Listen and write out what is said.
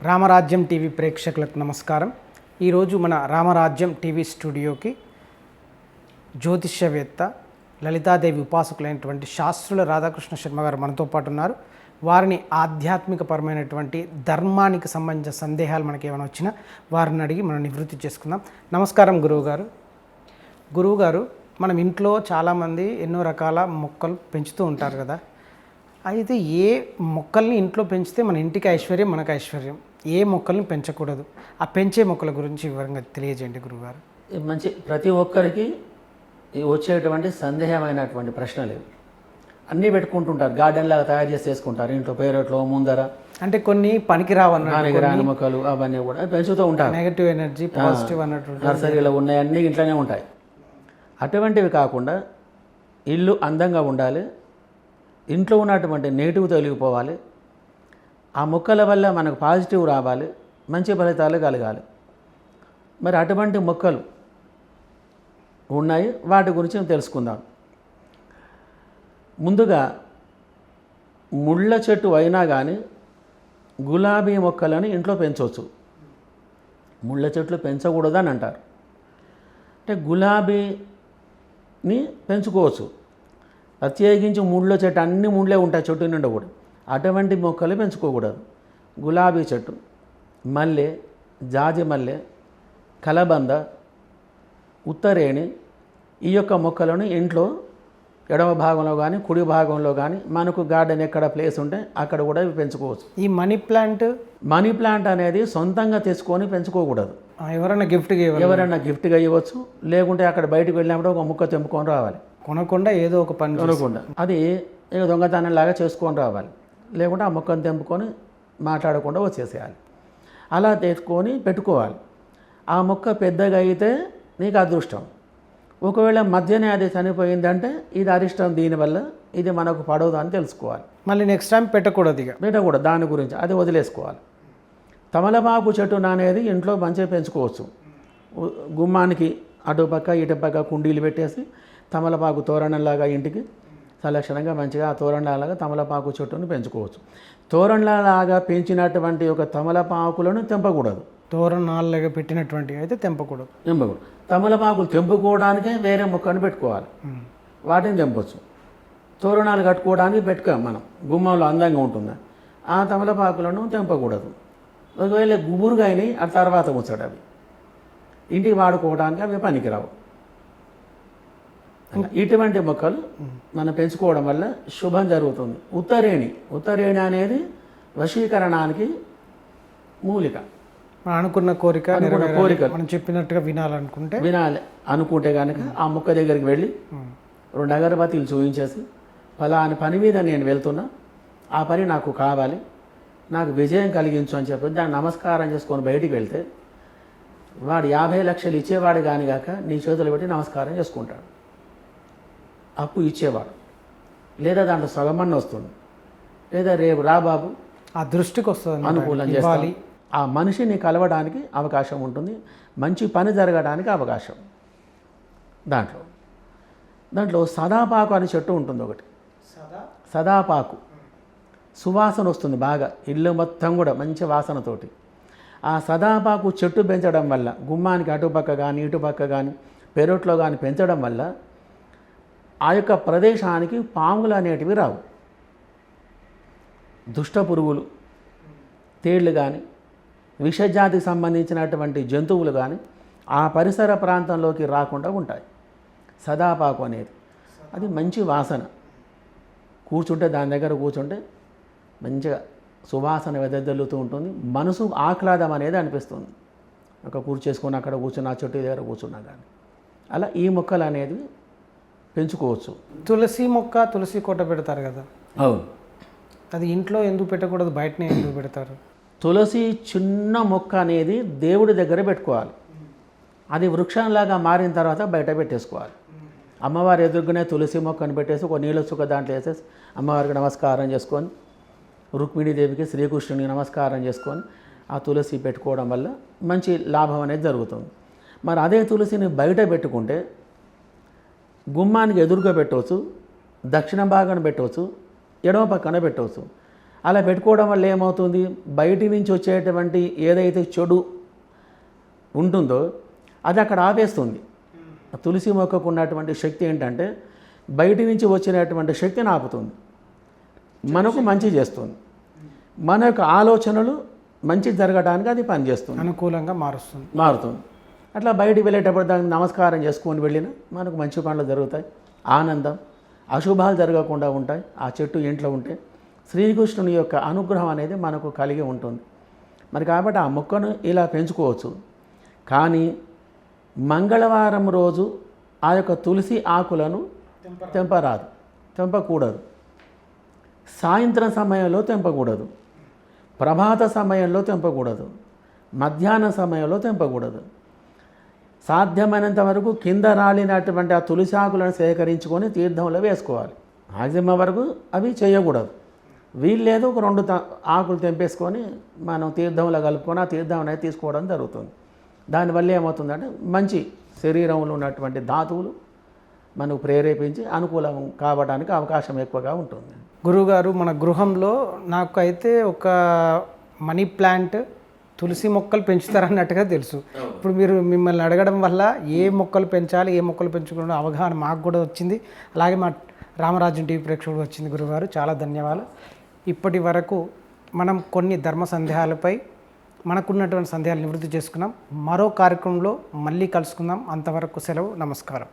రామరాజ్యం TV ప్రేక్షకులకు నమస్కారం. ఈరోజు మన రామరాజ్యం టీవీ స్టూడియోకి జ్యోతిష్యవేత్త లలితాదేవి ఉపాసకులైనటువంటి శాస్త్రుల రాధాకృష్ణ శర్మ గారు మనతో పాటు ఉన్నారు. వారిని ఆధ్యాత్మికపరమైనటువంటి ధర్మానికి సంబంధించిన సందేహాలు మనకి ఏమైనా వచ్చినా వారిని అడిగి మనం నివృత్తి చేసుకుందాం. నమస్కారం గురువుగారు. గురువుగారు మనం ఇంట్లో చాలామంది ఎన్నో రకాల మొక్కలు పెంచుతూ ఉంటారు కదా. అయితే ఏ మొక్కల్ని ఇంట్లో పెంచితే మన ఇంటికి ఐశ్వర్యం మనకు ఐశ్వర్యం? ఏ మొక్కల్ని పెంచకూడదు? ఆ పెంచే మొక్కల గురించి వివరంగా తెలియజేయండి గురువుగారు. మంచి ప్రతి ఒక్కరికి వచ్చేటువంటి సందేహమైనటువంటి ప్రశ్నలు అన్నీ పెట్టుకుంటుంటారు గార్డెన్ లాగా తయారు చేసి చేసుకుంటారు ఇంట్లో పేరట్లో ముందర. అంటే కొన్ని పనికిరావన్న నాలుగు రాని మొక్కలు అవన్నీ కూడా పెంచుతూ ఉంటారు. నెగటివ్ ఎనర్జీ పాజిటివ్ అన్నట్టు నర్సరీలో ఉన్నాయన్నీ ఇంట్లోనే ఉంటాయి. అటువంటివి కాకుండా ఇల్లు అందంగా ఉండాలి ఇంట్లో ఉన్నటువంటి నెగిటివ్ తొలగిపోవాలి. ఆ మొక్కల వల్ల మనకు పాజిటివ్ రావాలి. మంచి ఫలితాలు కలగాలి. మరి అటువంటి మొక్కలు ఉన్నాయి. వాటి గురించి తెలుసుకుందాం. ముందుగా ముళ్ళ చెట్టు అయినా కానీ గులాబీ మొక్కలను ఇంట్లో పెంచవచ్చు. ముళ్ళ చెట్లు పెంచకూడదని అంటారు. అంటే గులాబీని పెంచుకోవచ్చు. ప్రత్యేకించి ముళ్ళ చెట్టు అన్ని ముళ్ళే ఉంటాయి చెట్టు నిండా కూడా. అటువంటి మొక్కలు పెంచుకోకూడదు. గులాబీ చెట్టు మల్లె జాజి మల్లె కలబంద ఉత్తరేణి ఈ యొక్క మొక్కలను ఇంట్లో ఎడమ భాగంలో కానీ కుడి భాగంలో కానీ మనకు గార్డెన్ ఎక్కడ ప్లేస్ ఉంటే అక్కడ కూడా ఇవి పెంచుకోవచ్చు. ఈ మనీ ప్లాంట్? మనీ ప్లాంట్ అనేది సొంతంగా తెచ్చుకొని పెంచుకోకూడదు. ఎవరైనా గిఫ్ట్గా ఎవరైనా గిఫ్ట్గా ఇవ్వచ్చు. లేకుంటే అక్కడ బయటకు వెళ్ళినప్పుడు ఒక ముక్క తెంపుకొని రావాలి. కొనకుండా ఏదో ఒక పని కొనకుండా. అది ఇక దొంగతనం లాగా చేసుకొని రావాలి. లేకుంటే ఆ మొక్కను తెంపుకొని మాట్లాడకుండా వచ్చేసేయాలి. అలా తెచ్చుకొని పెట్టుకోవాలి. ఆ మొక్క పెద్దగా అయితే నీకు అదృష్టం. ఒకవేళ మధ్యనే అది చనిపోయిందంటే ఇది అరిష్టం దీనివల్ల ఇది మనకు పడవదు అని తెలుసుకోవాలి. మళ్ళీ నెక్స్ట్ టైం పెట్టకూడదు ఇక. పెట్టకూడదు దాని గురించి అది వదిలేసుకోవాలి. తమలపాకు చెట్టు అనేది ఇంట్లో మంచిగా పెంచుకోవచ్చు. గుమ్మానికి అటుపక్క ఇటుపక్క కుండీలు పెట్టేసి తమలపాకు తోరణంలాగా ఇంటికి సలక్షణంగా మంచిగా ఆ తోరణాలాగా తమలపాకు చెట్టును పెంచుకోవచ్చు. తోరణాలాగా పెంచినటువంటి ఒక తమలపాకులను తెంపకూడదు. తోరణాలుగా పెట్టినటువంటివి అయితే తెంపకూడదు. తెంపకూడదు. తమలపాకులు తెంపుకోవడానికే వేరే మొక్కను పెట్టుకోవాలి. వాటిని తెంపొచ్చు. తోరణాలు కట్టుకోవడానికి పెట్టుకోం మనం. గుమ్మంలో అందంగా ఉంటుంది? ఆ తమలపాకులను తెంపకూడదు. ఒకవేళ గుబురుగా అయినాయి ఆ తర్వాత ముచ్చడు అవి ఇంటికి వాడుకోవడానికి అవి పనికిరావు. ఇటువంటి మొక్కలు మనం పెంచుకోవడం వల్ల శుభం జరుగుతుంది. ఉత్తరేణి. ఉత్తరేణి అనేది వశీకరణానికి మూలిక. మనం అనుకున్న కోరిక. కోరికలు. మనం చెప్పినట్టుగా వినాలనుకుంటే. వినాలి. అనుకుంటే కనుక ఆ మొక్క దగ్గరికి వెళ్ళి. రెండు అగరబత్తీలు చూపించేసి ఫలాని పని మీద నేను వెళ్తున్నా. ఆ పని నాకు కావాలి. నాకు విజయం కలిగించు అని చెప్పి దాన్ని నమస్కారం చేసుకొని బయటికి వెళ్తే వాడు యాభై లక్షలు ఇచ్చేవాడు కాని కాక నీ చేతులు పెట్టి నమస్కారం చేసుకుంటాడు. అప్పు ఇచ్చేవాడు. లేదా దాంట్లో సగమన్న వస్తుంది. లేదా రేపు రా బాబు. ఆ దృష్టికి వస్తుంది అనుకూలం చేస్తాం. ఆ మనిషిని కలవడానికి అవకాశం ఉంటుంది. మంచి పని జరగడానికి అవకాశం. దాంట్లో. దాంట్లో సదాపాకు అనే చెట్టు ఉంటుంది ఒకటి. సదాపాకు. సువాసన వస్తుంది బాగా. ఇల్లు మొత్తం కూడా మంచి వాసనతోటి. ఆ సదాపాకు చెట్టు పెంచడం వల్ల గుమ్మానికి అటుపక్క కానీ ఇటుపక్క కానీ పెరట్లో కానీ పెంచడం వల్ల ఆ యొక్క ప్రదేశానికి పాములు అనేటివి రావు. దుష్ట పురుగులు తేళ్ళు కానీ విషజాతికి సంబంధించినటువంటి జంతువులు కానీ ఆ పరిసర ప్రాంతంలోకి రాకుండా ఉంటాయి. సదాపాకు అనేది. అది మంచి వాసన. కూర్చుంటే దాని దగ్గర కూర్చుంటే మంచిగా సువాసన వెదజల్లుతూ ఉంటుంది. మనసు ఆహ్లాదం అనేది అనిపిస్తుంది. ఒక కూర్చేసుకొని అక్కడ కూర్చున్న ఆ చెట్టు దగ్గర కూర్చున్నా కానీ అలా ఈ మొక్కలు అనేది పెంచుకోవచ్చు. తులసి మొక్క తులసి కోట పెడతారు కదా. అవును. అది ఇంట్లో ఎందుకు పెట్టకూడదు? బయటనే ఎందుకు పెడతారు? తులసి చిన్న మొక్క అనేది దేవుడి దగ్గర పెట్టుకోవాలి. అది వృక్షంలాగా మారిన తర్వాత బయట పెట్టేసుకోవాలి. అమ్మవారి ఎదురుగానే తులసి మొక్కను పెట్టేసి ఒక నీళ్ళ చుక్క దాంట్లో వేసేసి అమ్మవారికి నమస్కారం చేసుకొని రుక్మిణీదేవికి శ్రీకృష్ణునికి నమస్కారం చేసుకొని ఆ తులసి పెట్టుకోవడం వల్ల మంచి లాభం అనేది జరుగుతుంది. మరి అదే తులసిని బయట పెట్టుకుంటే గుమ్మానికి ఎదురుగా పెట్టవచ్చు దక్షిణ భాగాన పెట్టవచ్చు ఎడమ పక్కన పెట్టవచ్చు. అలా పెట్టుకోవడం వల్ల ఏమవుతుంది? బయటి నుంచి వచ్చేటువంటి ఏదైతే చెడు ఉంటుందో అది అక్కడ ఆపేస్తుంది. తులసి మొక్కకు ఉన్నటువంటి శక్తి ఏంటంటే బయటి నుంచి వచ్చినటువంటి శక్తిని ఆపుతుంది. మనకు మంచి చేస్తుంది. మన యొక్క ఆలోచనలు మంచి జరగడానికి అది పనిచేస్తుంది. అనుకూలంగా మారుస్తుంది. మారుతుంది. అట్లా బయటికి వెళ్ళేటప్పుడు దానికి నమస్కారం చేసుకొని వెళ్ళినా మనకు మంచి పనులు జరుగుతాయి. ఆనందం అశుభాలు జరగకుండా ఉంటాయి. ఆ చెట్టు ఇంట్లో ఉంటే శ్రీకృష్ణుని యొక్క అనుగ్రహం అనేది మనకు కలిగి ఉంటుంది. మరి కాబట్టి ఆ మొక్కను ఇలా పెంచుకోవచ్చు. కానీ మంగళవారం రోజు ఆ యొక్క తులసి ఆకులను తెంపరాదు. తెంపకూడదు. సాయంత్రం సమయంలో తెంపకూడదు. ప్రభాత సమయంలో తెంపకూడదు. మధ్యాహ్న సమయంలో తెంపకూడదు. సాధ్యమైనంత వరకు కింద రాలినటువంటి ఆ తులసి ఆకులను సేకరించుకొని తీర్థంలో వేసుకోవాలి. మాక్సిమం వరకు అవి చేయకూడదు. వీల్లేదు ఒక రెండు ఆకులు తెంపేసుకొని మనం తీర్థంలో కలుపుకొని ఆ తీర్థం అనేది తీసుకోవడం జరుగుతుంది. దానివల్ల ఏమవుతుందంటే మంచి శరీరంలో ఉన్నటువంటి ధాతువులు మనకు ప్రేరేపించి అనుకూలం కావడానికి అవకాశం ఎక్కువగా ఉంటుంది. గురువుగారు మన గృహంలో నాకు అయితే ఒక మనీ ప్లాంట్ తులసి మొక్కలు పెంచుతారన్నట్టుగా తెలుసు. ఇప్పుడు మీరు మిమ్మల్ని అడగడం వల్ల ఏ మొక్కలు పెంచాలి ఏ మొక్కలు పెంచుకోవడం అవగాహన మాకు కూడా వచ్చింది. అలాగే మా రామరాజు టీవీ ప్రేక్షకుడు వచ్చింది గురుగారు చాలా ధన్యవాదాలు. ఇప్పటి వరకు మనం కొన్ని ధర్మ సందేహాలపై మనకున్నటువంటి సందేహాలు నివృత్తి చేసుకున్నాం. మరో కార్యక్రమంలో మళ్ళీ కలుసుకుందాం. అంతవరకు సెలవు. నమస్కారం.